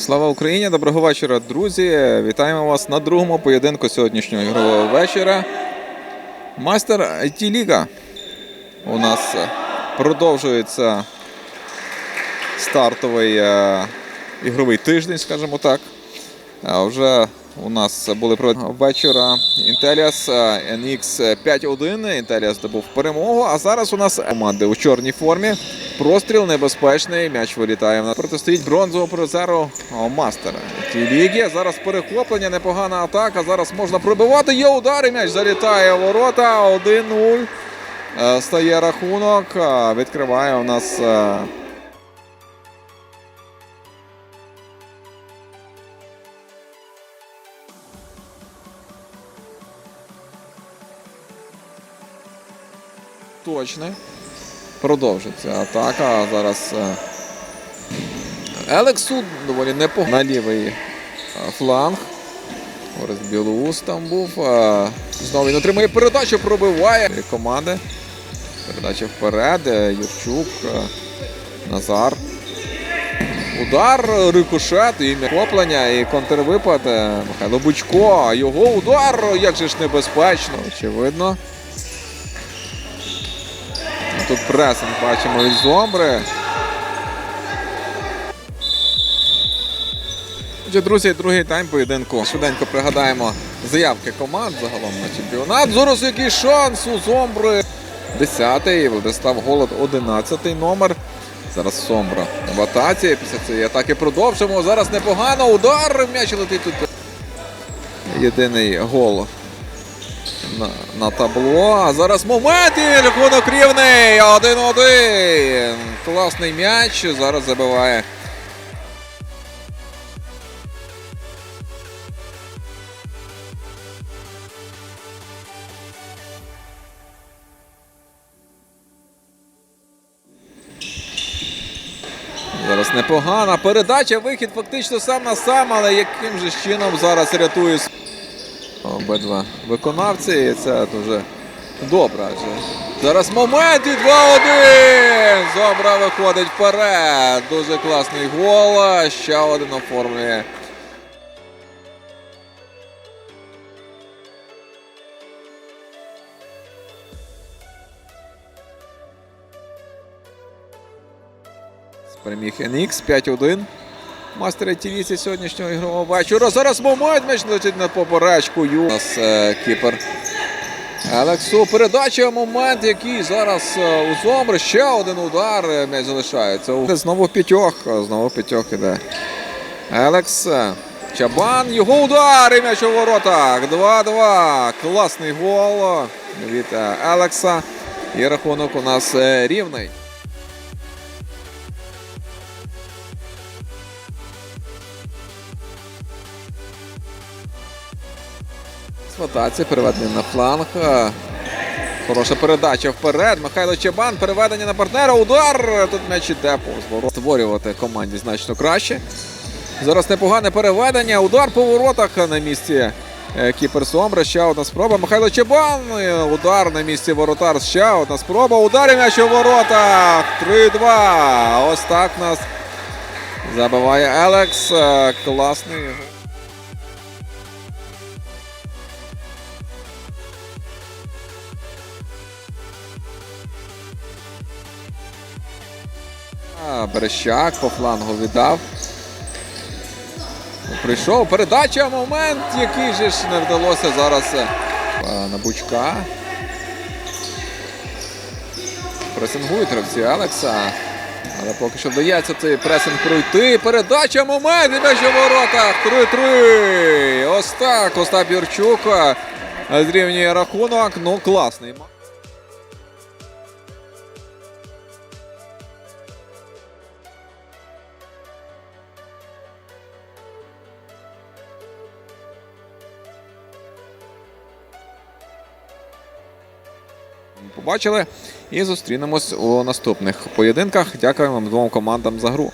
Слава Україні! Доброго вечора, друзі! Вітаємо вас на другому поєдинку сьогоднішнього ігрового вечора. Майстер IT Ліга. У нас е, продовжується стартовий е, ігровий тиждень, скажімо так. Вже у нас були проведені вечора Інтеліас NX 5-1. Інтеліас здобув перемогу. А зараз у нас команди у чорній формі. Простріл небезпечний. М'яч вилітає. Протистоїть бронзового призеру Мастера. Ті ліги. Зараз перехоплення, непогана атака. Зараз можна пробивати. Є удари. М'яч залітає в ворота. 1-0. Е, Стає рахунок. Відкриває у нас. е, точне. Продовжиться атака. А Зараз е, Елексу доволі непогано на лівий е, фланг. Орест Білоус там був. Е, Знову він отримує передачу, пробиває команди. Передача вперед. Юрчук, Назар. Удар, рикошет, і хоплення, і контрвипад. Михайло Бучко. Його удар, як же ж небезпечно, очевидно. Тут пресинг бачимо від Зомбри. Отже, друзі, другий тайм поєдинку. Швиденько пригадаємо заявки команд загалом на чемпіонат. Зараз який шанс у Зомбри. 10-й, Владислав Голод, 11-й номер. Зараз Сомбра в атаці. Після цієї атаки продовжимо. Зараз непогано. Удар. М'яч летить тут. Єдиний гол на, на табло. А зараз момент і рівний. 1-1. Класний м'яч. Зараз забиває. Зараз непогана передача. Вихід фактично сам на сам, але яким же чином зараз рятує обидва виконавці. І це дуже добре. Адже зараз момент і 2-1. Зобра виходить вперед. Дуже класний гол. Ще один оформлює. Переміг NX 5-1. Мастер Тівіці сьогоднішнього ігрового вечора. Зараз момент м'яч летить на поперечку. У нас е, кіпер. Елексу. Передача. Момент, який зараз е, у Зомри. Ще один удар. е, М'яч залишається. Знову п'ятьох. е, Знову п'ятьох іде. Елекс. е, Чабан. Його удар. І м'яч у воротах. 2-2. Класний гол від Елекса. І рахунок у нас рівний. Сватація переведення на фланг. Е, Хороша передача вперед. Михайло Чабан. Переведення на партнера. Удар. Тут м'яч іде повз. Створювати команді значно краще. Зараз непогане переведення. Удар по воротах на місці е, Кіпер Сомбра. Ще одна спроба. Михайло Чабан. Е, Удар на місці воротар. Ще одна спроба. Удар і м'яч у воротах. 3-2. Ось так нас забиває Елекс. Класний. А, Берещак по флангу віддав. Прийшов. Передача, момент, який же ж не вдалося зараз е, на Бучка. Пресингують гравці Алекса. Але поки що вдається цей пресинг пройти. Передача, момент, і м'яч у воротах. 3-3. Ось так. Остап Юрчук е, зрівнює рахунок. Ну, класний. Побачили і зустрінемось у наступних поєдинках. Дякую вам двом командам за гру.